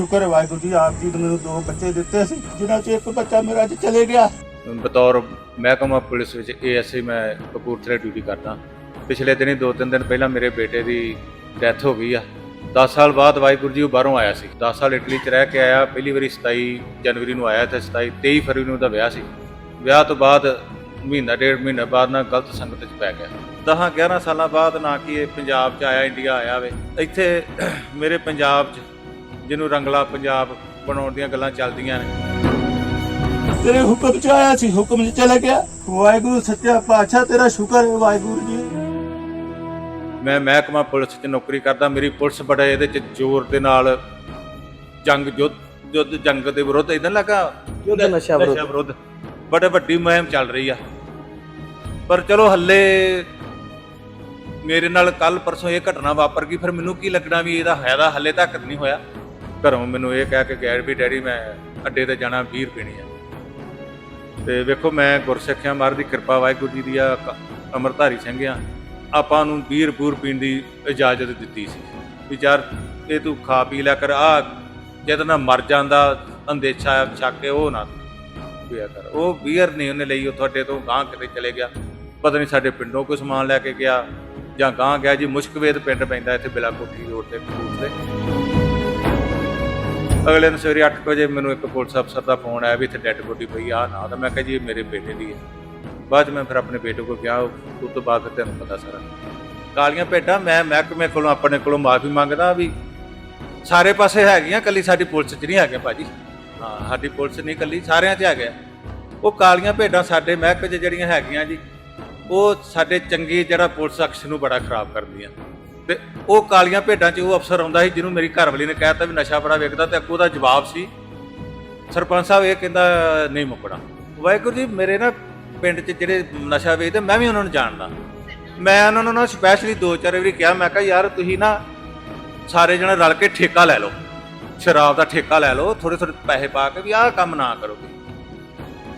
ਸ਼ੁਕਰ ਹੈ ਵਾਹਿਗੁਰੂ ਜੀ, ਆਪ ਜੀ ਨੇ ਮੈਨੂੰ ਦੋ ਬੱਚੇ ਦਿੱਤੇ ਸੀ, ਜਿਨ੍ਹਾਂ 'ਚ ਇੱਕ ਬੱਚਾ ਮੇਰਾ ਅੱਜ ਚਲੇ ਗਿਆ। ਬਤੌਰ ਮਹਿਕਮਾ ਪੁਲਿਸ ਵਿੱਚ ਏਐਸਆਈ ਮੈਂ ਕਪੂਰਥਲੇ ਡਿਊਟੀ ਕਰਦਾ। ਪਿਛਲੇ ਦਿਨੀ ਦੋ ਤਿੰਨ ਦਿਨ ਪਹਿਲਾਂ ਮੇਰੇ ਬੇਟੇ ਦੀ ਡੈਥ ਹੋ ਗਈ ਆ। 10 ਸਾਲ ਬਾਅਦ ਵਾਹਿਗੁਰੂ ਜੀ ਉਹ ਬਾਹਰੋਂ ਆਇਆ ਸੀ। 10 ਸਾਲ ਇਟਲੀ 'ਚ ਰਹਿ ਕੇ ਆਇਆ, ਪਹਿਲੀ ਵਾਰੀ 27 ਜਨਵਰੀ ਨੂੰ ਆਇਆ ਤੇ 27 23 ਫਰਵਰੀ ਨੂੰ ਉਹਦਾ ਵਿਆਹ ਸੀ। ਵਿਆਹ ਤੋਂ ਬਾਅਦ ਮਹੀਨਾ, ਡੇਢ ਮਹੀਨਾ ਬਾਅਦ ਨਾ ਗਲਤ ਸੰਗਤ 'ਚ ਪੈ ਗਿਆ। 10 11 ਸਾਲਾਂ ਬਾਅਦ ਨਾ ਕਿ ਇਹ ਪੰਜਾਬ 'ਚ ਆਇਆ, ਇੰਡੀਆ ਆਇਆ ਵੇ। ਇੱਥੇ ਮੇਰੇ ਪੰਜਾਬ 'ਚ ਜਿਹਨੂੰ ਰੰਗਲਾ ਪੰਜਾਬ ਬਣਾਉਣ ਦੀਆਂ ਗੱਲਾਂ ਚੱਲਦੀਆਂ ਨੇ। ਤੇਰੇ ਹੁਕਮ 'ਚ ਆਇਆ ਸੀ ਹੁਕਮ 'ਚ ਚਲੇ ਗਿਆ। ਵਾਹਿਗੁਰੂ ਸੱਚਾ ਪਾਤਸ਼ਾਹ ਤੇਰਾ ਸ਼ੁਕਰ ਹੈ ਵਾਹਿਗੁਰੂ ਜੀ। ਮੈਂ ਮਹਿਕਮਾ ਪੁਲਿਸ 'ਚ ਨੌਕਰੀ ਕਰਦਾ ਮੇਰੀ ਪੁਲਿਸ ਬੜੇ ਇਹਦੇ 'ਚ ਜ਼ੋਰ ਦੇ ਨਾਲ ਜੰਗ ਯੁੱਧ ਜੰਗ ਦੇ ਵਿਰੁੱਧ ਇਦਾਂ ਲੱਗਾ। ਯੁੱਧ ਨਸ਼ਾ ਵਿਰੁੱਧ। ਵਿਰੁੱਧ। ਬੜੇ ਵੱਡੀ ਮੁਹਿੰਮ ਚੱਲ ਰਹੀ ਆ। ਪਰ ਚਲੋ ਹੱਲੇ ਮੇਰੇ ਨਾਲ ਕੱਲ ਪਰਸੋਂ ਇਹ ਘਟਨਾ ਵਾਪਰ ਗਈ ਫਿਰ ਮੈਨੂੰ ਕੀ ਲੱਗਣਾ ਵੀ ਇਹਦਾ ਫਾਇਦਾ ਹੱਲੇ ਤੱਕ ਨਹੀਂ ਹੋਇਆ। ਘਰੋਂ ਮੈਨੂੰ ਇਹ ਕਹਿ ਕੇ ਗਏ ਵੀ ਡੈਡੀ ਮੈਂ ਅੱਡੇ ਤੇ ਜਾਣਾ 20 ਪੀਣੀ ਆ। ਤੇ ਵੇਖੋ ਮੈਂ ਗੁਰਸਿੱਖਿਆ ਮਾਰ ਦੀ ਕਿਰਪਾ ਵਾਹਿਗੁਰੂ ਜੀ ਦੀ ਆ, ਕ- ਅੰਮ੍ਰਿਤਧਾਰੀ ਸਿੰਘ ਆ। ਆਪਾਂ ਨੂੰ ਬੀਰ ਬੂਰ ਪੀਣ ਦੀ ਇਜਾਜ਼ਤ ਦਿੱਤੀ ਸੀ। ਵੀ ਯਾਰ ਇਹ ਤੂੰ ਖਾ ਪੀ ਲਿਆ ਕਰ ਆ ਜਦ ਨਾ ਮਰ ਜਾਂਦਾ, ਅੰਦੇਸ਼ਾ ਛੱਕ ਕੇ ਉਹ ਨਾ ਪੀਆ ਕਰ। ਉਹ ਬੀਅਰ ਨਹੀਂ ਉਹਨੇ ਲਈ, ਉਹ ਤੁਹਾਡੇ ਤੋਂ ਗਾਂ ਕਿਤੇ ਚਲੇ ਗਿਆ। ਪਤਾ ਨਹੀਂ ਸਾਡੇ ਪਿੰਡੋਂ ਕੋਈ ਸਮਾਨ ਲੈ ਕੇ ਗਿਆ ਜਾਂ ਗਾਂ ਗਿਆ ਜੀ ਮੁਸ਼ਕਵੇਦ ਪਿੰਡ ਪੈਂਦਾ ਇੱਥੇ ਬਿਲਾ ਕੋਠੀ ਰੋਡ ਤੇ, ਕਪੂਰਥਲੇ। ਅਗਲੇ ਦਿਨ ਸਵੇਰੇ 8 ਵਜੇ ਮੈਨੂੰ ਇੱਕ ਪੁਲਿਸ ਅਫਸਰ ਦਾ ਫੋਨ ਆਇਆ ਵੀ ਇੱਥੇ ਡੈੱਡ ਬੋਡੀ ਪਈ ਆ ਨਾ ਤਾਂ ਮੈਂ ਕਿਹਾ ਜੀ ਇਹ ਮੇਰੇ ਬੇਟੇ ਦੀ ਹੈ। ਬਾਅਦ 'ਚ ਮੈਂ ਫਿਰ ਆਪਣੇ ਬੇਟੇ ਕੋਲ ਗਿਆ ਉਸ ਤੋਂ ਬਾਅਦ ਤੈਨੂੰ ਪਤਾ ਸਾਰਾ। ਕਾਲੀਆਂ ਭੇਡਾਂ, ਮੈਂ ਮਹਿਕਮੇ ਕੋਲੋਂ, ਆਪਣੇ ਕੋਲੋਂ ਮਾਫੀ ਮੰਗਦਾ ਵੀ ਸਾਰੇ ਪਾਸੇ ਹੈਗੀਆਂ ਕੱਲੀ ਸਾਡੀ ਪੁਲਿਸ 'ਚ ਨਹੀਂ ਹੈਗੇ ਭਾਜੀ। ਹਾਂ, ਸਾਡੀ ਪੁਲਿਸ ਨਹੀਂ ਕੱਲੀ ਸਾਰਿਆਂ 'ਚ ਹੈਗੇ ਉਹ ਕਾਲੀਆਂ ਭੇਡਾਂ ਸਾਡੇ ਮਹਿਕਮੇ 'ਚ ਜਿਹੜੀਆਂ ਹੈਗੀਆਂ ਜੀ, ਉਹ ਸਾਡੇ ਚੰਗੀ ਜਿਹੜਾ ਪੁਲਿਸ ਅਕਸ਼ ਨੂੰ ਬੜਾ ਖਰਾਬ ਕਰਦੀਆਂ। ਤੇ ਉਹ ਕਾਲੀਆਂ ਭੇਡਾਂ 'ਚ ਉਹ ਅਫਸਰ ਆਉਂਦਾ ਸੀ ਜਿਹਨੂੰ ਮੇਰੀ ਘਰਵਾਲੀ ਨੇ ਕਹਿਤਾ ਵੀ ਨਸ਼ਾ ਬੜਾ ਵੇਚਦਾ ਤੇ ਅੱਗੋਂ ਦਾ ਜਵਾਬ ਸੀ, ਸਰਪੰਚ ਸਾਹਿਬ ਇਹ ਕਹਿੰਦਾ, ਨਹੀਂ ਮੁੱਕਣਾ। ਵਾਹਿਗੁਰੂ ਜੀ, ਮੇਰੇ ਨਾ ਪਿੰਡ 'ਚ ਜਿਹੜੇ ਨਸ਼ਾ ਵੇਚਦੇ ਮੈਂ ਵੀ ਉਹਨਾਂ ਨੂੰ ਜਾਣਦਾ। ਮੈਂ ਉਹਨਾਂ ਨੂੰ ਨਾ ਸਪੈਸ਼ਲੀ ਦੋ ਚਾਰ ਵਾਰੀ ਕਿਹਾ, ਮੈਂ ਕਿਹਾ, ਯਾਰ, ਤੁਸੀਂ ਨਾ ਸਾਰੇ ਜਣੇ ਰਲ ਕੇ ਠੇਕਾ ਲੈ ਲਓ। ਸ਼ਰਾਬ ਦਾ ਠੇਕਾ ਲੈ ਲਓ ਥੋੜੇ ਥੋੜੇ ਪੈਸੇ ਪਾ ਕੇ ਵੀ ਆਹ ਕੰਮ ਨਾ ਕਰੋ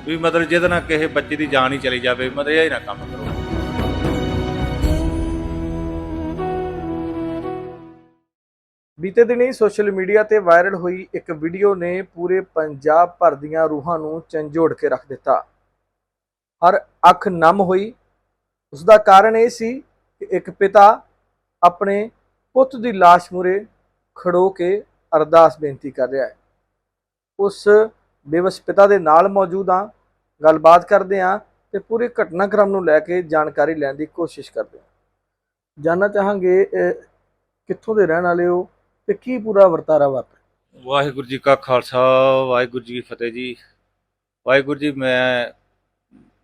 ਵੀ ਮਤਲਬ ਜਿਹਦੇ ਨਾਲ ਕਿਸੇ ਬੱਚੇ ਦੀ ਜਾਨ ਹੀ ਚਲੀ ਜਾਵੇ, ਮਤਲਬ ਇਹ ਨਾ ਕੰਮ ਕਰੋ। ਬੀਤੇ ਦਿਨੀ ਸੋਸ਼ਲ ਮੀਡੀਆ ਤੇ ਵਾਇਰਲ ਹੋਈ ਇੱਕ ਵੀਡੀਓ ਨੇ ਪੂਰੇ ਪੰਜਾਬ ਭਰ ਦੀਆਂ ਰੂਹਾਂ ਨੂੰ ਝੰਜੋੜ ਕੇ ਰੱਖ ਦਿੱਤਾ। ਹਰ ਅੱਖ ਨਮ ਹੋਈ। ਉਸ ਦਾ ਕਾਰਨ ਇਹ ਸੀ ਕਿ ਇੱਕ ਪਿਤਾ ਆਪਣੇ ਪੁੱਤ ਦੀ ਲਾਸ਼ ਮੂਰੇ ਖੜੋ ਕੇ ਅਰਦਾਸ ਬੇਨਤੀ ਕਰ ਰਿਹਾ ਹੈ। ਉਸ ਬੇਵਸ ਪਿਤਾ ਦੇ ਨਾਲ ਮੌਜੂਦ ਹਾਂ। ਗੱਲਬਾਤ ਕਰਦੇ ਹਾਂ ਤੇ ਪੂਰੇ ਘਟਨਾਕ੍ਰਮ ਨੂੰ ਲੈ ਕੇ ਜਾਣਕਾਰੀ ਲੈਣ ਦੀ ਕੋਸ਼ਿਸ਼ ਕਰਦੇ ਹਾਂ। ਜਾਨਣਾ ਚਾਹਾਂਗੇ ਕਿੱਥੋਂ ਦੇ ਰਹਿਣ ਵਾਲੇ ਹੋ? ਤੇ ਕੀ ਪੂਰਾ ਵਰਤਾਰਾ ਵਾਪਰ ਵਾਹਿਗੁਰੂ ਜੀ ਕਾ ਖਾਲਸਾ, ਵਾਹਿਗੁਰੂ ਜੀ ਕੀ ਫਤਿਹ ਜੀ। ਵਾਹਿਗੁਰੂ ਜੀ, ਮੈਂ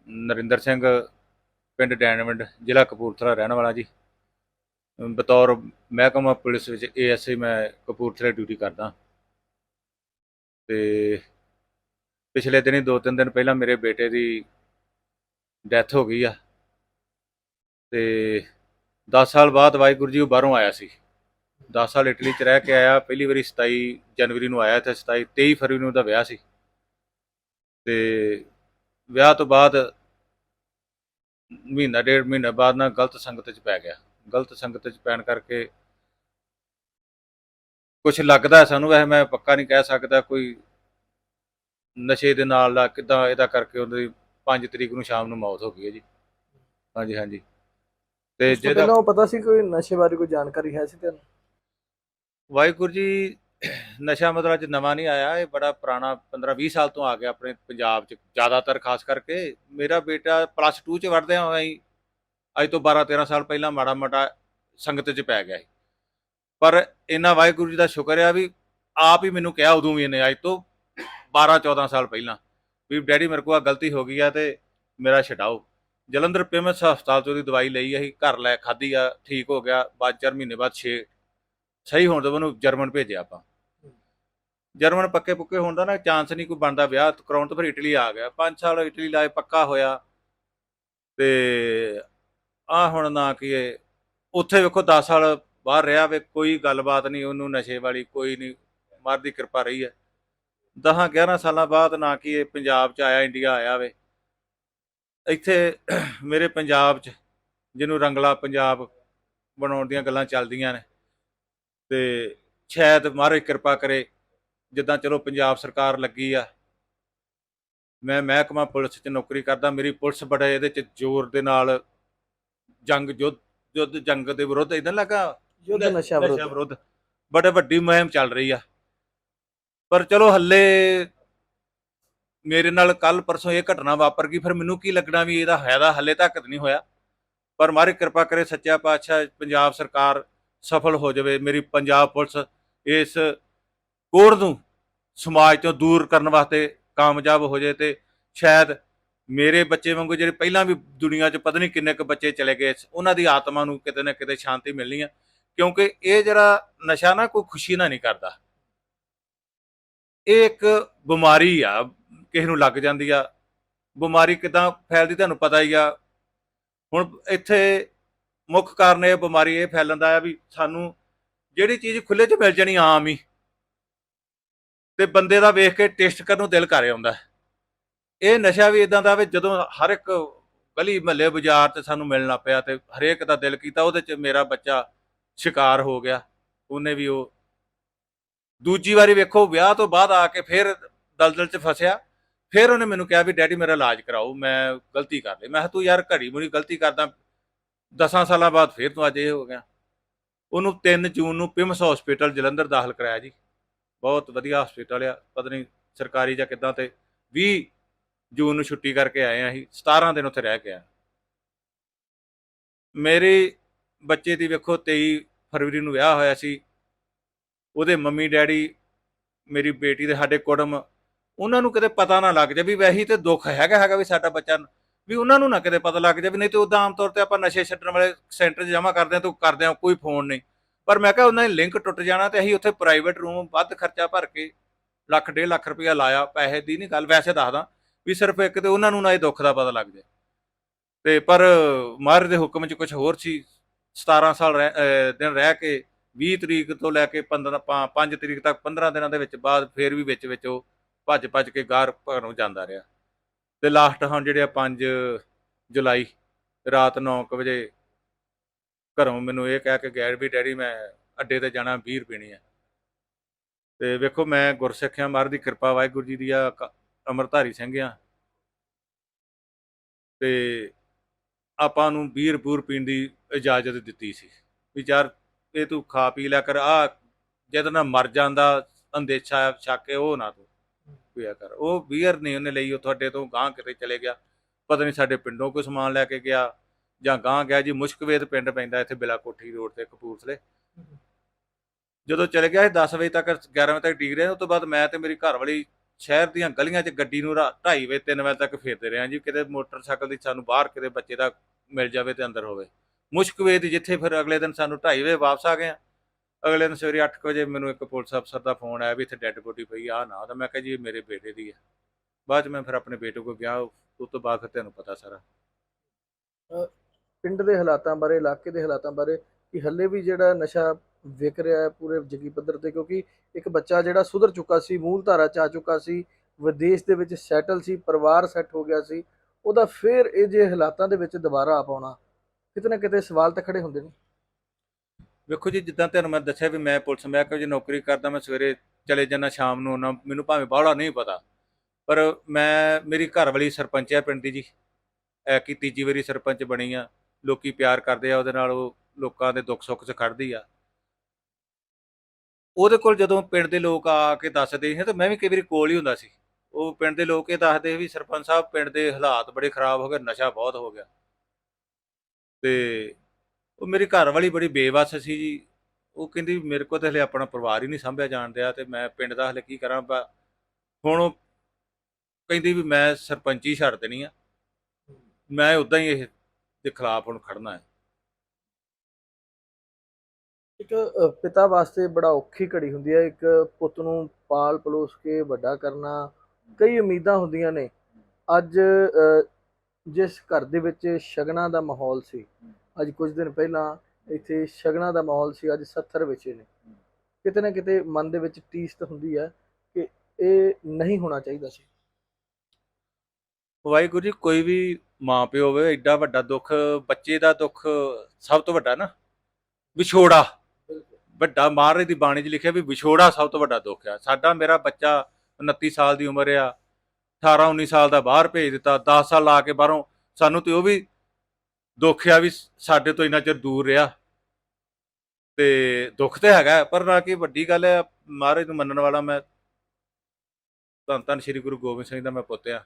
ਨਰਿੰਦਰ ਸਿੰਘ, ਪਿੰਡ ਡੈਨਵਿੰਡ ਜ਼ਿਲ੍ਹਾ ਕਪੂਰਥਲਾ ਰਹਿਣ ਵਾਲਾ ਜੀ। ਬਤੌਰ ਮਹਿਕਮਾ ਪੁਲਿਸ ਵਿੱਚ ਏਐਸਆਈ ਮੈਂ ਕਪੂਰਥਲੇ ਡਿਊਟੀ ਕਰਦਾ। ਤੇ ਪਿਛਲੇ ਦਿਨੀ ਦੋ ਤਿੰਨ ਦਿਨ ਪਹਿਲਾਂ ਮੇਰੇ ਬੇਟੇ ਦੀ ਡੈਥ ਹੋ ਗਈ ਆ। ਤੇ 10 ਸਾਲ ਬਾਅਦ ਵਾਹਿਗੁਰੂ ਜੀ ਉਹ ਬਾਹਰੋਂ ਆਇਆ ਸੀ। 10 ਸਾਲ ਇਟਲੀ 'ਚ ਰਹਿ ਕੇ ਆਇਆ ਪਹਿਲੀ ਵਾਰੀ 27 ਜਨਵਰੀ ਨੂੰ ਆਇਆ ਤੇ 27 23 ਫਰਵਰੀ ਨੂੰ ਉਹਦਾ ਵਿਆਹ ਸੀ। ਤੇ ਵਿਆਹ ਤੋਂ ਬਾਅਦ ਮਹੀਨਾ ਡੇਢ ਮਹੀਨਾ ਬਾਅਦ ਨਾ ਗਲਤ ਸੰਗਤ 'ਚ ਪੈ ਗਿਆ। ਗਲਤ ਸੰਗਤ 'ਚ ਪੈਣ ਕਰਕੇ ਕੁਝ ਲੱਗਦਾ ਸਾਨੂੰ ਵੈਸੇ ਮੈਂ ਪੱਕਾ ਨਹੀਂ ਕਹਿ ਸਕਦਾ ਕੋਈ ਨਸ਼ੇ ਦੇ ਨਾਲ ਦਾ ਕਿਦਾਂ ਇਹਦਾ ਕਰਕੇ ਉਹਦੀ 5 ਤਰੀਕ ਨੂੰ ਸ਼ਾਮ ਨੂੰ ਮੌਤ ਹੋ ਗਈ ਹੈ ਜੀ। ਹਾਂਜੀ ਹਾਂਜੀ। ਤੇ ਜਿਹਦਾ ਪਹਿਲਾਂ ਉਹ ਪਤਾ ਸੀ ਕੋਈ ਨਸ਼ੇ ਬਾਰੇ ਕੋਈ ਜਾਣਕਾਰੀ ਹੈ ਸੀ ਤੈਨੂੰ ਵਾਹਿਗੁਰੂ ਜੀ, ਨਸ਼ਾ ਮਤਲਬ ਅੱਜ ਨਵਾਂ ਨਹੀਂ ਆਇਆ। ਇਹ ਬੜਾ ਪੁਰਾਣਾ 15 20 ਸਾਲ ਤੋਂ ਆ ਗਿਆ ਆਪਣੇ ਪੰਜਾਬ 'ਚ, ਜ਼ਿਆਦਾਤਰ ਖਾਸ ਕਰਕੇ। ਮੇਰਾ ਬੇਟਾ ਪਲੱਸ 2 'ਚ ਵੜਦਿਆਂ ਹੋਇਆ ਹੀ ਅੱਜ ਤੋਂ 12 13 ਸਾਲ ਪਹਿਲਾਂ ਮਾੜਾ ਮਾੜਾ ਸੰਗਤ 'ਚ ਪੈ ਗਿਆ ਸੀ। ਪਰ ਇਹਨਾਂ ਵਾਹਿਗੁਰੂ ਜੀ ਦਾ ਸ਼ੁਕਰ ਆ ਵੀ ਆਪ ਹੀ ਮੈਨੂੰ ਕਿਹਾ ਉਦੋਂ ਵੀ ਇਹਨੇ, ਅੱਜ ਤੋਂ 12 14 ਸਾਲ ਪਹਿਲਾਂ ਵੀ ਡੈਡੀ ਮੇਰੇ ਕੋਲ ਆ ਗਲਤੀ ਹੋ ਗਈ ਆ ਤੇ ਮੇਰਾ ਛਡਾਓ। ਜਲੰਧਰ ਪੇਮੈਂਟਸ ਹਸਪਤਾਲ ਤੋਂ ਉਹਦੀ ਦਵਾਈ ਲਈ ਅਸੀਂ ਘਰ ਲੈ ਖਾਧੀ ਆ, ਠੀਕ ਹੋ ਗਿਆ। ਬਾਅਦ ਚਾਰ ਮਹੀਨੇ ਬਾਅਦ 6 ਸਹੀ ਹੋਣ ਤੋਂ ਉਹਨੂੰ ਜਰਮਨ ਭੇਜਿਆ ਆਪਾਂ। ਜਰਮਨ ਪੱਕੇ ਪੁੱਕੇ ਹੋਣ ਦਾ ਨਾ ਚਾਂਸ ਨਹੀਂ ਕੋਈ ਬਣਦਾ ਵਿਆਹ ਕਰਾਉਣ ਤੋਂ, ਫਿਰ ਇਟਲੀ ਆ ਗਿਆ। 5 ਸਾਲ ਇਟਲੀ ਲਾਏ, ਪੱਕਾ ਹੋਇਆ। ਤੇ ਆ ਹੁਣ ਨਾ ਕੀ ਇਹ, ਉੱਥੇ ਵੇਖੋ 10 ਸਾਲ ਬਾਹਰ ਰਿਹਾ ਵੇ, ਕੋਈ ਗੱਲਬਾਤ ਨਹੀਂ, ਉਹਨੂੰ ਨਸ਼ੇ ਵਾਲੀ ਕੋਈ ਨਹੀਂ, ਮਰ ਦੀ ਕਿਰਪਾ ਰਹੀ ਹੈ। 10 11 ਸਾਲਾਂ ਬਾਅਦ ਨਾ ਕੀ ਇਹ ਪੰਜਾਬ ਚ ਆਇਆ, ਇੰਡੀਆ ਆਇਆ ਵੇ। ਇੱਥੇ ਮੇਰੇ ਪੰਜਾਬ ਚ, ਜਿਹਨੂੰ ਰੰਗਲਾ ਪੰਜਾਬ ਬਣਾਉਣ ਦੀਆਂ ਗੱਲਾਂ ਚੱਲਦੀਆਂ ਨੇ। ਤੇ ਸ਼ਾਇਦ ਮਹਾਰਾਜ ਕਿਰਪਾ ਕਰੇ ਜਿੱਦਾਂ ਚਲੋ ਪੰਜਾਬ ਸਰਕਾਰ ਲੱਗੀ ਆ। ਮੈਂ ਮਹਿਕਮਾ ਪੁਲਿਸ 'ਚ ਨੌਕਰੀ ਕਰਦਾ ਮੇਰੀ ਪੁਲਿਸ ਬੜਾ ਇਹਦੇ 'ਚ ਜ਼ੋਰ ਦੇ ਨਾਲ ਜੰਗ ਯੁੱਧ ਯੁੱਧ ਜੰਗ ਦੇ ਵਿਰੁੱਧ ਇਦਾਂ ਲੱਗਾ ਯੁੱਧ ਨਸ਼ਾ ਵਿਰੁੱਧ। ਬੜੇ ਵੱਡੀ ਮੁਹਿੰਮ ਚੱਲ ਰਹੀ ਆ। ਪਰ ਚਲੋ ਹੱਲੇ ਮੇਰੇ ਨਾਲ ਕੱਲ ਪਰਸੋਂ ਇਹ ਘਟਨਾ ਵਾਪਰ ਗਈ ਫਿਰ ਮੈਨੂੰ ਕੀ ਲੱਗਣਾ ਵੀ ਇਹਦਾ ਫਾਇਦਾ ਹੱਲੇ ਤੱਕ ਨਹੀਂ ਹੋਇਆ। ਪਰ ਮਾਰੇ ਕਿਰਪਾ ਕਰੇ ਸੱਚਾ ਪਾਤਸ਼ਾਹ ਪੰਜਾਬ ਸਰਕਾਰ ਸਫਲ ਹੋ ਜਾਵੇ, ਮੇਰੀ ਪੰਜਾਬ ਪੁਲਿਸ ਇਸ ਕੋੜ ਨੂੰ ਸਮਾਜ ਤੋਂ ਦੂਰ ਕਰਨ ਵਾਸਤੇ ਕਾਮਯਾਬ ਹੋ ਜਾਏ ਤੇ ਸ਼ਾਇਦ ਮੇਰੇ ਬੱਚੇ ਵਾਂਗੂ ਜਿਹੜੇ ਪਹਿਲਾਂ ਵੀ ਦੁਨੀਆ 'ਚ ਪਤਾ ਨਹੀਂ ਕਿੰਨੇ ਕੁ ਬੱਚੇ ਚਲੇ ਗਏ ਉਹਨਾਂ ਦੀ ਆਤਮਾ ਨੂੰ ਕਿਤੇ ਨਾ ਕਿਤੇ ਸ਼ਾਂਤੀ ਮਿਲਣੀ ਆ, ਕਿਉਂਕਿ ਇਹ ਜਿਹੜਾ ਨਸ਼ਾ ਨਾ ਕੋਈ ਖੁਸ਼ੀ ਨਾਲ ਨਹੀਂ ਕਰਦਾ। ਇਹ ਇੱਕ ਬਿਮਾਰੀ ਆ, ਕਿਸੇ ਨੂੰ ਲੱਗ ਜਾਂਦੀ ਆ, ਬਿਮਾਰੀ ਕਿਦਾਂ ਫੈਲਦੀ ਤੁਹਾਨੂੰ ਪਤਾ ਹੀ ਆ। ਹੁਣ ਇੱਥੇ ਮੁੱਖ ਕਾਰਨ ਇਹ ਬਿਮਾਰੀ ਇਹ ਫੈਲਣ ਦਾ ਆ ਵੀ ਸਾਨੂੰ ਜਿਹੜੀ ਚੀਜ਼ ਖੁੱਲੇ 'ਚ ਮਿਲ ਜਾਣੀ ਆਮ ਹੀ, ਤੇ ਬੰਦੇ ਦਾ ਵੇਖ ਕੇ ਟੇਸਟ ਕਰਨ ਨੂੰ ਦਿਲ ਕਰ ਆਉਂਦਾ। ਇਹ ਨਸ਼ਾ ਵੀ ਇਦਾਂ ਦਾ ਵੀ ਜਦੋਂ ਹਰ ਇੱਕ ਗਲੀ ਮਹੱਲੇ ਬਾਜ਼ਾਰ ਤੇ ਸਾਨੂੰ ਮਿਲਣਾ ਪਿਆ ਤੇ ਹਰੇਕ ਦਾ ਦਿਲ ਕੀਤਾ, ਉਹਦੇ 'ਚ ਮੇਰਾ ਬੱਚਾ ਸ਼ਿਕਾਰ ਹੋ ਗਿਆ, ਉਹਨੇ ਵੀ ਉਹ ਦੂਜੀ ਵਾਰੀ ਵੇਖੋ ਵਿਆਹ ਤੋਂ ਬਾਅਦ ਆ ਕੇ ਫਿਰ ਦਲਦਲ 'ਚ ਫਸਿਆ, ਫਿਰ ਉਹਨੇ ਮੈਨੂੰ ਕਿਹਾ ਵੀ, ਡੈਡੀ ਮੇਰਾ ਇਲਾਜ ਕਰਾਓ, ਮੈਂ ਗਲਤੀ ਕਰ ਲਈ। ਮੈਂ ਕਿਹਾ, ਤੂੰ ਯਾਰ ਘੜੀ ਮੁੜੀ ਗਲਤੀ ਕਰਦਾ 10 ਸਾਲਾਂ ਬਾਅਦ ਫਿਰ ਤੋਂ ਅੱਜ ਇਹ ਹੋ ਗਿਆ। ਉਹਨੂੰ 3 ਜੂਨ ਨੂੰ ਪਿਮਸ ਹਸਪੀਟਲ ਜਲੰਧਰ ਦਾਖਲ ਕਰਾਇਆ ਜੀ। ਬਹੁਤ ਵਧੀਆ ਹਸਪੀਟਲ ਆ, ਪਤਾ ਨਹੀਂ ਸਰਕਾਰੀ ਜਾਂ ਕਿੱਦਾਂ ਤੇ 20 ਜੂਨ ਨੂੰ ਛੁੱਟੀ ਕਰਕੇ ਆਏ ਆ ਅਸੀਂ 17 ਦਿਨ ਉੱਥੇ ਰਹਿ ਕੇ ਆ। ਮੇਰੇ ਬੱਚੇ ਦੀ ਵੇਖੋ 23 ਫਰਵਰੀ ਨੂੰ ਵਿਆਹ ਹੋਇਆ ਸੀ। ਉਹਦੇ ਮੰਮੀ ਡੈਡੀ, ਮੇਰੀ ਬੇਟੀ ਦੇ ਸਾਡੇ ਕੁੜਮ, ਉਹਨਾਂ ਨੂੰ ਕਿਤੇ ਪਤਾ ਨਾ ਲੱਗ ਜਾਵੇ ਵੀ ਵੈਹੀ ਤੇ ਦੁੱਖ ਹੈਗਾ ਹੈਗਾ ਵੀ ਸਾਡਾ ਬੱਚਾ ਵੀ ਉਹਨਾਂ ਨੂੰ ਨਾ ਕਿਤੇ ਪਤਾ ਲੱਗ ਜਾਵੇ, ਨਹੀਂ ਤੇ ਉਦਾਂ ਆਮ ਤੌਰ ਤੇ ਆਪਾਂ ਨਸ਼ੇ ਛੱਡਣ ਵਾਲੇ ਸੈਂਟਰ 'ਚ ਜਮ੍ਹਾਂ ਕਰਦੇ ਆ ਤਾਂ ਕਰਦੇ ਆ ਕੋਈ ਫੋਨ ਨਹੀਂ। ਪਰ ਮੈਂ ਕਿਹਾ ਉਹਨਾਂ ਨੇ ਲਿੰਕ ਟੁੱਟ ਜਾਣਾ ਤੇ ਅਸੀਂ ਉੱਥੇ ਪ੍ਰਾਈਵੇਟ ਰੂਮ ਵੱਧ ਖਰਚਾ ਭਰ ਕੇ ਲੱਖ, ਡੇਢ ਲੱਖ ਰੁਪਇਆ ਲਾਇਆ, ਪੈਸੇ ਦੀ ਨਹੀਂ ਗੱਲ, ਵੈਸੇ ਦੱਸਦਾ ਵੀ ਸਿਰਫ ਇੱਕ ਤੇ ਉਹਨਾਂ ਨੂੰ ਨਾ ਇਹ ਦੁੱਖ ਦਾ ਪਤਾ ਲੱਗ ਜਾਏ। ਤੇ ਪਰ ਮਹਾਰਾਜ ਦੇ ਹੁਕਮ 'ਚ ਕੁਝ ਹੋਰ ਸੀ 17 ਸਾਲ ਰਹਿ- ਦਿਨ ਰਹਿ ਕੇ 20 ਤਰੀਕ ਤੋਂ ਲੈ ਕੇ 15 5 ਤਰੀਕ ਤੱਕ 15 ਦਿਨਾਂ ਦੇ ਵਿੱਚ ਬਾਅਦ ਫੇਰ ਵੀ ਵਿੱਚ ਵਿੱਚ ਉਹ ਭੱਜ ਭੱਜ ਕੇ ਗਾਰ ਘਰੋਂ ਜਾਂਦਾ ਰਿਹਾ। ਤੇ ਲਾਸਟ ਹੁਣ ਜਿਹੜੇ ਆ 5 ਜੁਲਾਈ, ਰਾਤ 9 ਵਜੇ ਘਰੋਂ ਮੈਨੂੰ ਇਹ ਕਹਿ ਕੇ ਗੈਰ ਵੀ ਡੈਡੀ ਮੈਂ ਅੱਡੇ ਤੇ ਜਾਣਾ ਬੀਰ ਪੀਣੀ ਆ। ਤੇ ਵੇਖੋ ਮੈਂ ਗੁਰਸਿੱਖਿਆ ਆ ਮਹਾਰਾਜ ਦੀ ਕਿਰਪਾ, ਵਾਹਿਗੁਰੂ ਜੀ ਦੀ ਆ ਕ- ਅੰਮ੍ਰਿਤਧਾਰੀ ਸਿੰਘ ਆ। ਤੇ ਆਪਾਂ ਨੂੰ ਬੀਰ ਬੂਰ ਪੀਣ ਦੀ ਇਜਾਜ਼ਤ ਦਿੱਤੀ ਸੀ। ਵੀ ਯਾਰ ਇਹ ਤੂੰ ਖਾ ਪੀ ਲਿਆ ਕਰ ਆ ਜਦ ਨਾ ਮਰ ਜਾਂਦਾ, ਅੰਦੇਸ਼ਾ, ਛੱਕ ਕੇ ਉਹ ਨਾ ਤੂੰ। ਪੀਆ ਕਰ ਉਹ ਬੀਅਰ ਨਹੀਂ ਉਹਨੇ ਲਈ, ਉਹ ਤੁਹਾਡੇ ਤੋਂ ਗਾਂ ਕਿਤੇ ਚਲੇ ਗਿਆ। ਪਤਾ ਨਹੀਂ ਸਾਡੇ ਪਿੰਡੋਂ ਕੋਈ ਸਮਾਨ ਲੈ ਕੇ ਗਿਆ, ਜਾਂ ਗਾਂ ਗਿਆ ਜੀ। ਮੁਸ਼ਕਵੇਦ ਪਿੰਡ ਪੈਂਦਾ ਇੱਥੇ ਬਿਲਾ ਕੋਠੀ ਰੋਡ ਤੇ, ਕਪੂਰਥਲੇ। ਜਦੋਂ ਚਲੇ ਗਿਆ ਇਹ 10 ਵਜੇ ਤੱਕ 11 ਵਜੇ ਤੱਕ ਡੀਕ ਰਿਹਾ। ਉਸ ਤੋਂ ਬਾਅਦ ਮੈਂ ਤੇ ਮੇਰੀ ਘਰ ਵਾਲੀ ਸ਼ਹਿਰ ਦੀਆਂ ਗਲੀਆਂ 'ਚ ਗੱਡੀ ਨੂੰ 2:30 ਵਜੇ 3 ਵਜੇ ਤੱਕ ਫੇਰਦੇ ਰਹੇ ਜੀ। ਕਿਤੇ ਮੋਟਰਸਾਈਕਲ ਦੀ ਸਾਨੂੰ ਬਾਹਰ ਕਿਤੇ ਬੱਚੇ ਦਾ ਮਿਲ ਜਾਵੇ ਤੇ ਅੰਦਰ ਹੋਵੇ। ਮੁਸ਼ਕਵੇਦ ਜਿੱਥੇ ਫਿਰ ਅਗਲੇ ਦਿਨ ਸਾਨੂੰ 2:30 ਵਜੇ ਵਾਪਸ ਆ ਗਏ ਅਗਲੇ ਦਿਨ ਸਵੇਰੇ 8 ਵਜੇ ਮੈਨੂੰ ਇੱਕ ਪੁਲਿਸ ਅਫਸਰ ਦਾ ਫੋਨ ਆਇਆ ਵੀ ਇੱਥੇ ਡੈੱਡ ਬੋਡੀ ਪਈ ਆ ਨਾ, ਤਾਂ ਮੈਂ ਕਿਹਾ ਜੀ ਇਹ ਮੇਰੇ ਬੇਟੇ ਦੀ ਹੈ ਬਾਅਦ 'ਚ ਮੈਂ ਫਿਰ ਆਪਣੇ ਬੇਟੇ ਕੋਲ ਗਿਆ ਉਸ ਤੋਂ ਬਾਅਦ ਫਿਰ ਤੁਹਾਨੂੰ ਪਤਾ ਸਾਰਾ। ਪਿੰਡ ਦੇ ਹਾਲਾਤਾਂ ਬਾਰੇ, ਇਲਾਕੇ ਦੇ ਹਾਲਾਤਾਂ ਬਾਰੇ ਕਿ ਹੱਲੇ ਵੀ ਜਿਹੜਾ ਨਸ਼ਾ ਵਿਕ ਰਿਹਾ ਹੈ ਪੂਰੇ ਜਗੀ ਪੱਧਰ ਤੇ, ਕਿਉਂਕਿ ਇੱਕ ਬੱਚਾ ਜਿਹੜਾ ਸੁਧਰ ਚੁੱਕਾ ਸੀ, ਮੂਲ ਧਾਰਾ ਚ ਆ ਚੁੱਕਾ ਸੀ, ਵਿਦੇਸ਼ ਦੇ ਵਿੱਚ ਸੈਟਲ ਸੀ, ਪਰਿਵਾਰ ਸੈੱਟ ਹੋ ਗਿਆ ਸੀ, ਉਹਦਾ ਫਿਰ ਇਹ ਜੇ ਹਾਲਾਤਾਂ ਦੇ ਵਿੱਚ ਦੁਬਾਰਾ ਆ ਪਾਉਣਾ ਕਿਤੇ ਨਾ ਕਿਤੇ ਸਵਾਲ ਤਾਂ ਖੜੇ ਹੁੰਦੇ ਨੇ। ਵੇਖੋ ਜੀ, ਜਿੱਦਾਂ ਤੁਹਾਨੂੰ ਮੈਂ ਦੱਸਿਆ ਵੀ ਮੈਂ ਪੁਲਿਸ ਮਹਿਕਮੇ 'ਚ ਨੌਕਰੀ ਕਰਦਾ, ਮੈਂ ਸਵੇਰੇ ਚਲੇ ਜਾਂਦਾ, ਸ਼ਾਮ ਨੂੰ ਆਉਣਾ ਮੈਨੂੰ ਭਾਵੇਂ ਬਾਹਲਾ ਨਹੀਂ ਪਤਾ। ਪਰ ਮੈਂ, ਮੇਰੀ ਘਰ ਵਾਲੀ ਸਰਪੰਚ ਹੈ ਪਿੰਡ ਦੀ ਜੀ। ਐ ਕੀ ਤੀਜੀ ਵਾਰੀ ਸਰਪੰਚ ਬਣੀ ਆ। ਲੋਕੀ ਪਿਆਰ ਕਰਦੇ ਆ ਉਹਦੇ ਨਾਲ, ਉਹ ਲੋਕਾਂ ਦੇ ਦੁੱਖ ਸੁੱਖ 'ਚ ਖੜਦੀ ਆ। ਉਹਦੇ ਕੋਲ ਜਦੋਂ ਪਿੰਡ ਦੇ ਲੋਕ ਆ ਕੇ ਦੱਸਦੇ ਸੀ, ਤਾਂ ਮੈਂ ਵੀ ਕਈ ਵਾਰੀ ਕੋਲ ਹੀ ਹੁੰਦਾ ਸੀ। ਉਹ ਪਿੰਡ ਦੇ ਲੋਕ ਇਹ ਦੱਸਦੇ ਵੀ ਸਰਪੰਚ ਸਾਹਿਬ, ਪਿੰਡ ਦੇ ਹਾਲਾਤ ਬੜੇ ਖਰਾਬ ਹੋ ਗਏ, ਨਸ਼ਾ ਬਹੁਤ ਹੋ ਗਿਆ। ਤੇ ਉਹ ਮੇਰੀ ਘਰ ਵਾਲੀ ਬੜੀ ਬੇਵੱਸ ਸੀ ਜੀ। ਉਹ ਕਹਿੰਦੀ ਵੀ ਮੇਰੇ ਕੋਲ ਤਾਂ ਹਲੇ ਆਪਣਾ ਪਰਿਵਾਰ ਹੀ ਨਹੀਂ ਸੰਭਿਆ ਜਾਣ ਡਿਆ ਤੇ ਮੈਂ ਪਿੰਡ ਦਾ ਹਲੇ ਕੀ ਕਰਾਂ ਬ- ਹੁਣ ਉਹ ਕਹਿੰਦੀ ਵੀ ਮੈਂ ਸਰਪੰਚੀ ਛੱਡ ਦੇਣੀ ਆ। ਮੈਂ ਉਦਾਂ ਹੀ ਇਹ ਦੇ ਖਿਲਾਫ ਹੁਣ ਖੜਨਾ ਹੈ। ਇੱਕ ਅ, ਪਿਤਾ ਵਾਸਤੇ ਬੜਾ ਔਖੀ ਘੜੀ ਹੁੰਦੀ ਹੈ ਇੱਕ ਪੁੱਤ ਨੂੰ ਪਾਲ ਪਲੋਸ ਕੇ ਵੱਡਾ ਕਰਨਾ ਕਈ ਉਮੀਦਾਂ ਹੁੰਦੀਆਂ ਨੇ। ਅੱਜ ਅ, ਜਿਸ ਘਰ ਦੇ ਵਿੱਚ ਸ਼ਗਨਾਂ ਦਾ ਮਾਹੌਲ ਸੀ ਅੱਜ ਕੁਝ ਦਿਨ ਪਹਿਲਾਂ ਇੱਥੇ ਸ਼ਗਨਾਂ ਦਾ ਮਾਹੌਲ ਸੀ ਅੱਜ 70 ਵਿਚੇ ਨੇ। ਕਿਤੇ ਨਾ ਕਿਤੇ ਮਨ ਦੇ ਵਿੱਚ ਟੀਸ ਤਾਂ ਹੁੰਦੀ ਹੈ ਕਿ ਇਹ ਨਹੀਂ ਹੋਣਾ ਚਾਹੀਦਾ ਸੀ। ਵਾਹਿਗੁਰੂ ਜੀ ਕੋਈ ਵੀ ਮਾਂ ਪਿਓ ਹੋਵੇ ਐਡਾ ਵੱਡਾ ਦੁੱਖ ਬੱਚੇ ਦਾ ਦੁੱਖ ਸਭ ਤੋਂ ਵੱਡਾ ਨਾ ਵਿਛੋੜਾ। ਵੱਡਾ ਮਹਾਰਾਜ ਦੀ ਬਾਣੀ 'ਚ ਲਿਖਿਆ ਵੀ ਵਿਛੋੜਾ ਸਭ ਤੋਂ ਵੱਡਾ ਦੁੱਖ ਆ। ਸਾਡਾ ਮੇਰਾ ਬੱਚਾ 29 ਸਾਲ ਦੀ ਉਮਰ ਆ 18 19 ਸਾਲ ਦਾ ਬਾਹਰ ਭੇਜ ਦਿੱਤਾ 10 ਸਾਲ ਲਾ ਕੇ ਬਾਹਰੋਂ ਸਾਨੂੰ ਤੇ ਉਹ ਵੀ ਦੁੱਖ ਆ ਵੀ ਸਾਡੇ ਤੋਂ ਇੰਨਾ ਚਿਰ ਦੂਰ ਰਿਹਾ। ਤੇ ਦੁੱਖ ਤੇ ਹੈਗਾ, ਪਰ ਨਾ ਕਿ ਵੱਡੀ ਗੱਲ ਹੈ, ਮਹਾਰਾਜ ਨੂੰ ਮੰਨਣ ਵਾਲਾ ਮੈਂ ਧੰਨ ਧੰਨ ਸ੍ਰੀ ਗੁਰੂ ਗੋਬਿੰਦ ਸਿੰਘ ਦਾ ਮੈਂ ਪੁੱਤ ਆ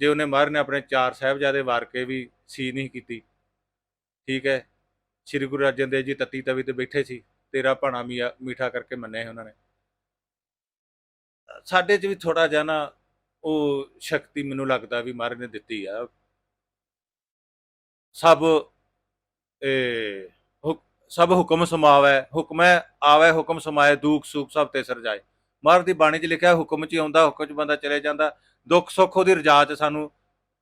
ਜੇ ਉਹਨੇ ਮਹਾਰਾਜ ਨੇ ਆਪਣੇ ਚਾਰ ਸਾਹਿਬਜ਼ਾਦੇ ਵਾਰ ਕੇ ਵੀ ਸੀ ਨਹੀਂ ਕੀਤੀ, ਠੀਕ ਹੈ, ਸ੍ਰੀ ਗੁਰੂ ਅਰਜਨ ਦੇਵ ਜੀ ਤੱਤੀ ਤਵੀ ਤੇ ਬੈਠੇ ਸੀ, ਤੇਰਾ ਭਾਣਾ ਮੀਆ ਮੀਠਾ ਕਰਕੇ ਮੰਨਿਆ ਉਹਨਾਂ ਨੇ। ਸਾਡੇ 'ਚ ਵੀ ਥੋੜਾ ਜਿਹਾ ਨਾ ਉਹ ਸ਼ਕਤੀ ਮੈਨੂੰ ਲੱਗਦਾ ਵੀ ਮਹਾਰਾਜ ਨੇ ਦਿੱਤੀ ਆ। ਸਭ ਇਹ ਹੁਕ- ਸਭ ਹੁਕਮ ਸਮਾਵੈ ਹੁਕਮੈ ਆਵੈ ਹੁਕਮ ਸਮਾਏ ਦੁਖ ਸੁਖ ਸਭ ਤੇ ਸਰਜਾਏ। ਮਹਾਰਾਜ ਦੀ ਬਾਣੀ 'ਚ ਲਿਖਿਆ ਹੁਕਮ 'ਚ ਹੀ ਆਉਂਦਾ ਹੁਕਮ 'ਚ ਬੰਦਾ ਚਲੇ ਜਾਂਦਾ। ਦੁੱਖ ਸੁੱਖ ਉਹਦੀ ਰਜਾ 'ਚ ਸਾਨੂੰ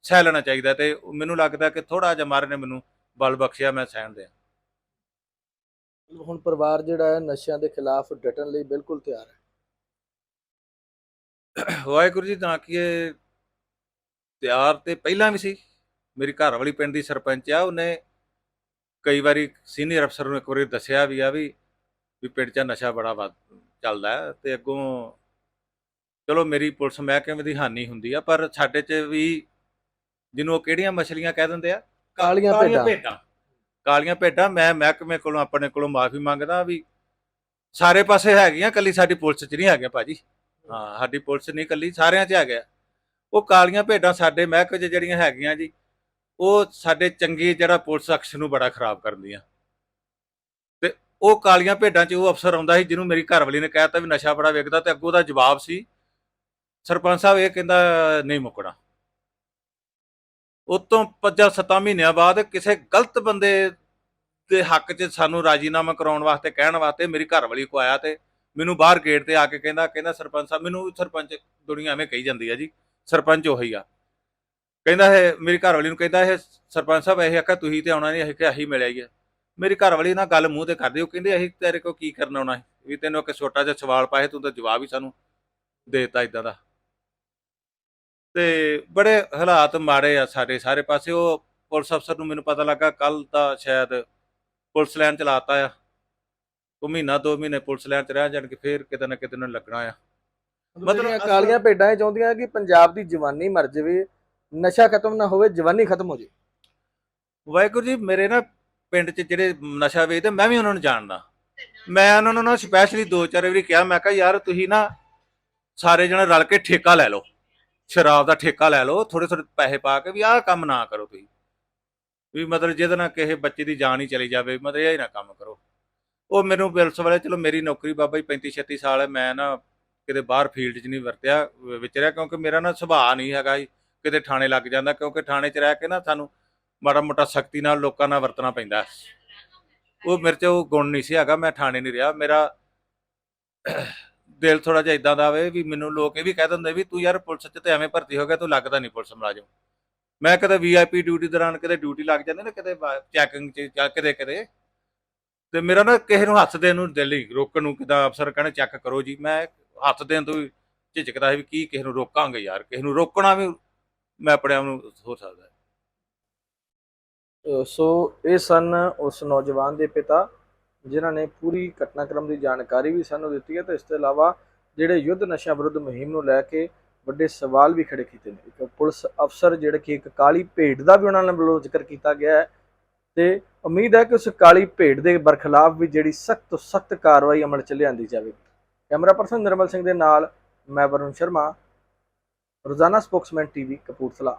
ਸਹਿ ਲੈਣਾ ਚਾਹੀਦਾ ਤੇ ਮੈਨੂੰ ਲੱਗਦਾ ਕਿ ਥੋੜਾ ਜਿਹਾ ਮਹਾਰਾਜ ਨੇ ਮੈਨੂੰ ਬਲ ਬਖਸ਼ਿਆ ਮੈਂ ਸਹਿਣ ਦਿਆਂ। ਹੁਣ ਪਰਿਵਾਰ ਜਿਹੜਾ ਹੈ ਨਸ਼ਿਆਂ ਦੇ ਖਿਲਾਫ ਡਟਣ ਲਈ ਬਿਲਕੁਲ ਤਿਆਰ ਹੈ। ਵਾਹਿਗੁਰੂ ਜੀ ਤਾਂ ਕਿ ਇਹ ਤਿਆਰ ਤੇ ਪਹਿਲਾਂ ਵੀ ਸੀ। ਮੇਰੀ ਘਰ ਵਾਲੀ ਪਿੰਡ ਦੀ ਸਰਪੰਚ ਆ ਉਹਨੇ ਕਈ ਵਾਰੀ ਸੀਨੀਅਰ ਅਫਸਰ ਨੂੰ ਇੱਕ ਵਾਰੀ ਦੱਸਿਆ ਵੀ ਆ ਵੀ ਵੀ ਪਿੰਡ 'ਚ ਨਸ਼ਾ ਬੜਾ ਵੱਧ ਚੱਲਦਾ ਹੈ ਤੇ ਅੱਗੋਂ ਚਲੋ ਮੇਰੀ ਪੁਲਿਸ ਮਹਿਕਮੇ ਦੀ ਹਾਨੀ ਹੁੰਦੀ ਆ ਪਰ ਸਾਡੇ 'ਚ ਵੀ ਜਿਹਨੂੰ ਉਹ ਕਿਹੜੀਆਂ ਮਛਲੀਆਂ ਕਹਿ ਦਿੰਦੇ ਆ? ਕਾਲੀਆਂ ਭੇਡਾਂ। ਕਾਲੀਆਂ ਭੇਡਾਂ ਮੈਂ ਮਹਿਕਮੇ ਕੋਲੋਂ ਆਪਣੇ ਕੋਲੋਂ ਮਾਫੀ ਮੰਗਦਾ ਵੀ ਸਾਰੇ ਪਾਸੇ ਹੈਗੀਆਂ ਕੱਲੀ ਸਾਡੀ ਪੁਲਿਸ 'ਚ ਨਹੀਂ ਹੈਗੀਆਂ ਭਾਜੀ। ਹਾਂ ਸਾਡੀ ਪੁਲਿਸ ਨਹੀਂ ਕੱਲੀ ਸਾਰਿਆਂ 'ਚ ਹੈਗਾ ਉਹ ਕਾਲੀਆਂ ਭੇਡਾਂ ਸਾਡੇ ਮਹਿਕਮੇ 'ਚ ਜਿਹੜੀਆਂ ਹੈਗੀਆਂ ਜੀ ਉਹ ਸਾਡੇ ਚੰਗੇ ਜਿਹੜਾ ਪੁਲਿਸ ਅਕਸ਼ ਨੂੰ ਬੜਾ ਖਰਾਬ ਕਰਦੀਆਂ। ਤੇ ਉਹ ਕਾਲੀਆਂ ਭੇਡਾਂ 'ਚ ਉਹ ਅਫਸਰ ਆਉਂਦਾ ਸੀ ਜਿਹਨੂੰ ਮੇਰੀ ਘਰਵਾਲੀ ਨੇ ਕਹਿਤਾ ਵੀ ਨਸ਼ਾ ਬੜਾ ਵਿਕਦਾ ਤੇ ਅੱਗੋਂ ਦਾ ਜਵਾਬ ਸੀ, ਸਰਪੰਚ ਸਾਹਿਬ ਇਹ ਕਹਿੰਦਾ ਨਹੀਂ ਮੁੱਕਣਾ। ਉਤੋਂ ਪੰਜਾਂ ਸੱਤਾਂ ਮਹੀਨਿਆਂ ਬਾਅਦ ਕਿਸੇ ਗਲਤ ਬੰਦੇ ਦੇ ਹੱਕ 'ਚ ਸਾਨੂੰ ਰਾਜੀਨਾਮਾ ਕਰਾਉਣ ਵਾਸਤੇ, ਕਹਿਣ ਵਾਸਤੇ ਮੇਰੀ ਘਰਵਾਲੀ ਕੋ ਆਇਆ ਤੇ ਮੈਨੂੰ ਬਾਹਰ ਗੇਟ ਤੇ ਆ ਕੇ ਕਹਿੰਦਾ ਕਹਿੰਦਾ ਸਰਪੰਚ ਸਾਹਿਬ, ਮੈਨੂੰ ਸਰਪੰਚ ਦੁਨੀਆ ਐਵੇਂ ਕਹੀ ਜਾਂਦੀ ਆ ਜੀ, ਸਰਪੰਚ ਉਹੀ ਆ। ਕਹਿੰਦਾ ਇਹ ਮੇਰੀ ਘਰਵਾਲੀ ਨੂੰ ਕਹਿੰਦਾ ਇਹ ਸਰਪੰਚ ਸਾਹਿਬ ਇਹ ਆਖਿਆ ਤੁਸੀਂ ਤੇ ਆਉਣਾ ਨਹੀਂ ਅਸੀਂ ਕਿ ਅਸੀਂ ਮਿਲਿਆ ਹੀ ਆ। ਮੇਰੀ ਘਰਵਾਲੀ ਨਾਲ ਗੱਲ ਮੂੰਹ ਤੇ ਕਰਦੇ ਉਹ ਕਹਿੰਦੇ ਅਸੀਂ ਤੇਰੇ ਕੋ ਕੀ ਕਰਨ ਆਉਣਾ ਹੈ ਵੀ ਤੈਨੂੰ ਇੱਕ ਛੋਟਾ ਜਿਹਾ ਸਵਾਲ ਪਾਏ ਤੂੰ ਤਾਂ ਜਵਾਬ ਹੀ ਸਾਨੂੰ ਦੇਤਾ ਇਦਾਂ ਦਾ। ਤੇ ਬੜੇ ਹਾਲਾਤ ਮਾੜੇ ਆ ਸਾਡੇ ਸਾਰੇ ਪਾਸੇ। ਉਹ ਪੁਲਿਸ ਅਫਸਰ ਨੂੰ ਮੈਨੂੰ ਪਤਾ ਲੱਗਾ ਕੱਲ ਦਾ ਸ਼ਾਇਦ ਪੁਲਿਸ ਲਾਈਨ ਚਲਾਤਾ ਆ। ਉਹ ਮਹੀਨਾ ਦੋ ਮਹੀਨੇ ਪੁਲਿਸ ਲਾਈਨ ਚ ਰਹਿ ਜਾਣ ਕੇ ਫੇਰ ਕਿਤੇ ਨਾ ਕਿਤੇ ਨੂੰ ਲੱਗਣਾ ਆ। ਮਤਲਬ ਕਾਲੀਆਂ ਭੇਡਾਂ ਇਹ ਚਾਹੁੰਦੀਆਂ ਕਿ ਪੰਜਾਬ ਦੀ ਜਵਾਨੀ ਮਰ ਜਾਵੇ ਨਸ਼ਾ ਖਤਮ ਨਾ ਹੋਵੇ, ਜਵਾਨੀ ਖਤਮ ਹੋ ਜਾਵੇ ਵਾਹਿਗੁਰੂ ਜੀ, ਮੇਰੇ ਨਾ ਪਿੰਡ 'ਚ ਜਿਹੜੇ ਨਸ਼ਾ ਵੇਚਦੇ, ਮੈਂ ਵੀ ਉਹਨਾਂ ਨੂੰ ਜਾਣਦਾ। ਮੈਂ ਉਹਨਾਂ ਨੂੰ ਸਪੈਸ਼ਲੀ ਦੋ ਚਾਰ ਵਾਰੀ ਕਿਹਾ, ਮੈਂ ਕਿਹਾ, ਯਾਰ, ਤੁਸੀਂ ਨਾ ਸਾਰੇ ਜਣੇ ਰਲ ਕੇ ਠੇਕਾ ਲੈ ਲਓ। ਸ਼ਰਾਬ ਦਾ ਠੇਕਾ ਲੈ ਲਓ ਥੋੜੇ ਥੋੜੇ ਪੈਸੇ ਪਾ ਕੇ ਵੀ ਆਹ ਕੰਮ ਨਾ ਕਰੋ ਤੁਸੀਂ। ਵੀ ਮਤਲਬ ਜਿਹਦੇ ਨਾਲ ਕਿਸੇ ਬੱਚੇ ਦੀ ਜਾਨ ਹੀ ਚਲੀ ਜਾਵੇ, ਮਤਲਬ ਇਹ ਨਾ ਕੰਮ ਕਰੋ। ਉਹ ਮੈਨੂੰ ਪੁਲਿਸ ਵਾਲੇ, ਚਲੋ, ਮੇਰੀ ਨੌਕਰੀ ਬਾਬਾ ਜੀ 35 36 ਸਾਲ ਹੈ, ਮੈਂ ਨਾ ਕਿਤੇ ਬਾਹਰ ਫੀਲਡ 'ਚ ਨਹੀਂ ਵਰਤਿਆ ਵਿਚਰਿਆ, ਕਿਉਂਕਿ ਮੇਰਾ ਨਾ ਸੁਭਾਅ ਨਹੀਂ ਹੈਗਾ ਜੀ। ਕਿਤੇ ਥਾਣੇ ਲੱਗ ਜਾਂਦਾ ਕਿਉਂਕਿ ਥਾਣੇ 'ਚ ਰਹਿ ਕੇ ਨਾ ਸਾਨੂੰ ਮਾੜਾ ਮੋਟਾ ਸਖਤੀ ਨਾਲ ਲੋਕਾਂ ਨਾਲ ਵਰਤਣਾ ਪੈਂਦਾ। ਉਹ ਮੇਰੇ 'ਚ ਉਹ ਗੁਣ ਨਹੀਂ ਸੀ ਹੈਗਾ, ਮੈਂ ਥਾਣੇ ਨਹੀਂ ਰਿਹਾ। ਮੇਰਾ ਦਿਲ ਥੋੜਾ ਜਿਹਾ ਇਦਾਂ ਦਾ ਵੇ ਵੀ ਮੈਨੂੰ ਲੋਕ ਇਹ ਵੀ ਕਹਿ ਦਿੰਦੇ ਵੀ ਤੂੰ ਯਾਰ ਪੁਲਿਸ 'ਚ ਤੇ ਐਵੇਂ ਭਰਤੀ ਹੋ ਗਿਆ, ਤੂੰ ਲੱਗਦਾ ਨਹੀਂ ਪੁਲਿਸ ਮੁਲਾਜ਼ਮ। ਮੈਂ ਕਦੇ ਵੀਆਈਪੀ ਡਿਊਟੀ ਦੌਰਾਨ ਕਿਤੇ ਡਿਊਟੀ ਲੱਗ ਜਾਂਦੇ ਨਾ ਕਿਤੇ ਚੈਕਿੰਗ 'ਚ ਜਾਂ ਕਿਤੇ ਕਿਤੇ ਤੇ ਮੇਰਾ ਨਾ ਕਿਸੇ ਨੂੰ ਹੱਥ ਦੇਣ ਨੂੰ ਦਿਲ ਹੀ ਰੋਕਣ ਨੂੰ ਕਿਦਾਂ ਅਫਸਰ ਕਹਿੰਦੇ ਚੈੱਕ ਕਰੋ ਜੀ। ਮੈਂ ਹੱਥ ਦੇਣ ਤੋਂ ਵੀ ਝਿਜਕਦਾ ਸੀ ਵੀ ਕੀ ਕਿਸੇ ਨੂੰ ਰੋਕਾਂਗੇ ਯਾਰ, ਕਿਸੇ ਨੂੰ ਰੋਕਣਾ ਵੀ ਮੈਂ ਆਪਣੇ ਆਪ ਨੂੰ ਹੋ ਸਕਦਾ ਅਹ ਸੋ ਇਹ ਸਨ ਉਸ ਨੌਜਵਾਨ ਦੇ ਪਿਤਾ, ਜਿਨ੍ਹਾਂ ਨੇ ਪੂਰੀ ਘਟਨਾਕ੍ਰਮ ਦੀ ਜਾਣਕਾਰੀ ਵੀ ਸਾਨੂੰ ਦਿੱਤੀ ਹੈ ਤੇ ਇਸ ਤੋਂ ਇਲਾਵਾ ਜਿਹੜੇ ਯੁੱਧ ਨਸ਼ਿਆਂ ਵਿਰੁੱਧ ਮੁਹਿੰਮ ਨੂੰ ਲੈ ਕੇ ਵੱਡੇ ਸਵਾਲ ਵੀ ਖੜੇ ਕੀਤੇ ਨੇ। ਇੱਕ ਪੁਲਿਸ ਅਫਸਰ ਜਿਹੜੇ ਕਿ ਇੱਕ ਕਾਲੀ ਭੇਡ ਦਾ ਵੀ ਉਹਨਾਂ ਨੇ ਵੱਲੋਂ ਜ਼ਿਕਰ ਕੀਤਾ ਗਿਆ ਹੈ ਤੇ ਉਮੀਦ ਹੈ ਕਿ ਉਸ ਕਾਲੀ ਭੇਡ ਦੇ ਬਰਖਲਾਫ ਵੀ ਜਿਹੜੀ ਸਖਤ ਤੋਂ ਸਖਤ ਕਾਰਵਾਈ ਅਮਲ ਚ ਲਿਆਂਦੀ ਜਾਵੇਗੀ। ਕੈਮਰਾ ਪਰਸਨ ਨਿਰਮਲ ਸਿੰਘ ਦੇ ਨਾਲ, ਮੈਂ ਵਰੁਣ ਸ਼ਰਮਾ ਰੋਜ਼ਾਨਾ ਸਪੋਕਸਮੈਨ ਟੀਵੀ ਕਪੂਰਥਲਾ।